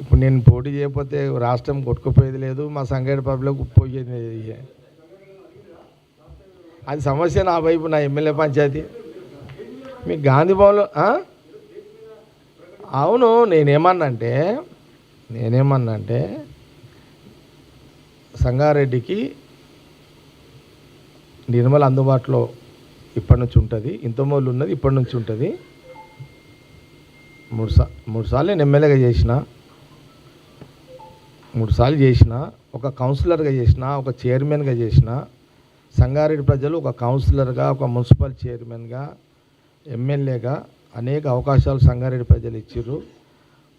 ఇప్పుడు నేను పోటీ చేయకపోతే రాష్ట్రం కొట్టుకుపోయేది లేదు మా సంగారెడ్డి పబ్లిక్ పోయేది లేదు. అది సమస్య నా వైపు నా ఎమ్మెల్యే పంచాయతీ. మీ గాంధీ భవన్లో నేనేమన్నా అవును నేనేమన్నంటే నేనేమన్నంటే సంగారెడ్డికి నిర్మల్ అందుబాటులో ఇప్పటి నుంచి ఉంటుంది. ఇంతమూలు ఉన్నది ఇప్పటి నుంచి ఉంటుంది. మూడు సా మూడు సార్లు నేను ఎమ్మెల్యేగా చేసిన. మూడు సార్లు చేసిన. ఒక కౌన్సిలర్గా చేసిన ఒక చైర్మన్గా చేసిన. సంగారెడ్డి ప్రజలు ఒక కౌన్సిలర్గా ఒక మున్సిపల్ చైర్మన్గా ఎమ్మెల్యేగా అనేక అవకాశాలు సంగారెడ్డి ప్రజలు ఇచ్చారు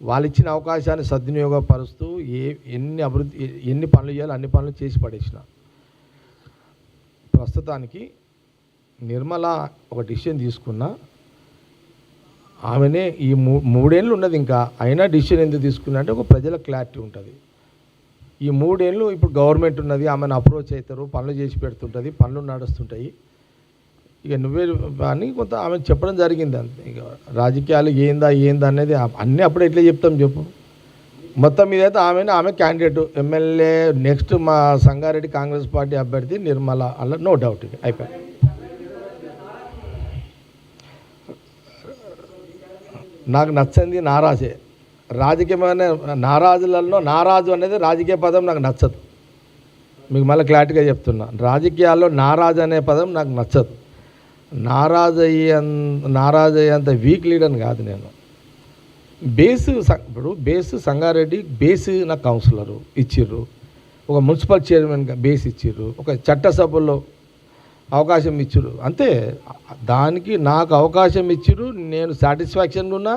వాళ్ళు ఇచ్చిన అవకాశాన్ని సద్వినియోగపరుస్తూ ఏ ఎన్ని అభివృద్ధి ఎన్ని పనులు చేయాలో అన్ని పనులు చేసి పడేసిన. ప్రస్తుతానికి నిర్మల ఒక డిసిషన్ తీసుకున్నా ఆమెనే ఈ మూ మూడేళ్ళు ఉన్నది ఇంకా. అయినా డిసిషన్ ఎందుకు తీసుకున్నా అంటే ఒక ప్రజల క్లారిటీ ఉంటుంది. ఈ మూడేళ్ళు ఇప్పుడు గవర్నమెంట్ ఉన్నది ఆమెను అప్రోచ్ అవుతారు పనులు చేసి పెడుతుంటుంది పనులు నడుస్తుంటాయి. ఇక నువ్వే అని కొంత ఆమె చెప్పడం జరిగింది అంతే. ఇక రాజకీయాలు ఏందా ఏందా అనేది అన్నీ అప్పుడే ఎట్లా చెప్తాం చెప్పు. మొత్తం మీద అయితే ఆమె ఆమె క్యాండిడేట్ ఎమ్మెల్యే నెక్స్ట్ మా సంగారెడ్డి కాంగ్రెస్ పార్టీ అభ్యర్థి నిర్మల అలా నో డౌట్ ఇక నాకు నచ్చింది నారాజే. రాజకీయమైన నారాజులలో నారాజు అనేది రాజకీయ పదం నాకు నచ్చదు. మీకు మళ్ళీ క్లారిటీగా చెప్తున్నా. రాజకీయాల్లో నారాజు అనే పదం నాకు నచ్చదు. నారాజు అయ్యే నారాజు అయ్యేంత వీక్ లీడర్ని కాదు నేను. బేసు ఇప్పుడు బేసు సంగారెడ్డి బేసు నాకు కౌన్సిలరు ఇచ్చిర్రు. ఒక మున్సిపల్ చైర్మన్గా బేస్ ఇచ్చిర్రు. ఒక చట్టసభల్లో అవకాశం ఇచ్చిర్రు అంతే దానికి నాకు అవకాశం ఇచ్చిర్రు నేను సాటిస్ఫాక్షన్గా ఉన్నా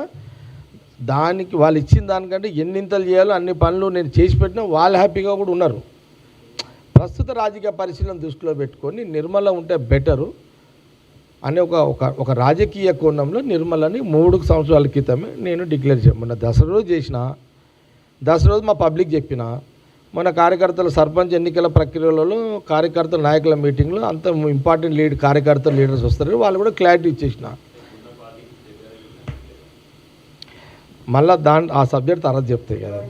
దానికి వాళ్ళు ఇచ్చిన దానికంటే ఎన్నింతలు చేయాలో అన్ని పనులు నేను చేసి పెట్టినా వాళ్ళు హ్యాపీగా కూడా ఉన్నారు. ప్రస్తుత రాజకీయ పరిశీలన దృష్టిలో పెట్టుకొని నిర్మల ఉంటే బెటరు అనే ఒక ఒక ఒక రాజకీయ కోణంలో నిర్మలని మూడు సంవత్సరాల క్రితమే నేను డిక్లేర్ చేయమన్నా. దసరా రోజు చేసిన దసరా రోజు మా పబ్లిక్ చెప్పిన మన కార్యకర్తల సర్పంచ్ ఎన్నికల ప్రక్రియలలో కార్యకర్తల నాయకుల మీటింగ్లో అంత ఇంపార్టెంట్ లీడ్ కార్యకర్తల లీడర్స్ వస్తారు. వాళ్ళు కూడా క్లారిటీ ఇచ్చేసిన. మళ్ళీ దాని ఆ సబ్జెక్ట్ తర్వాత చెప్తాయి కదా.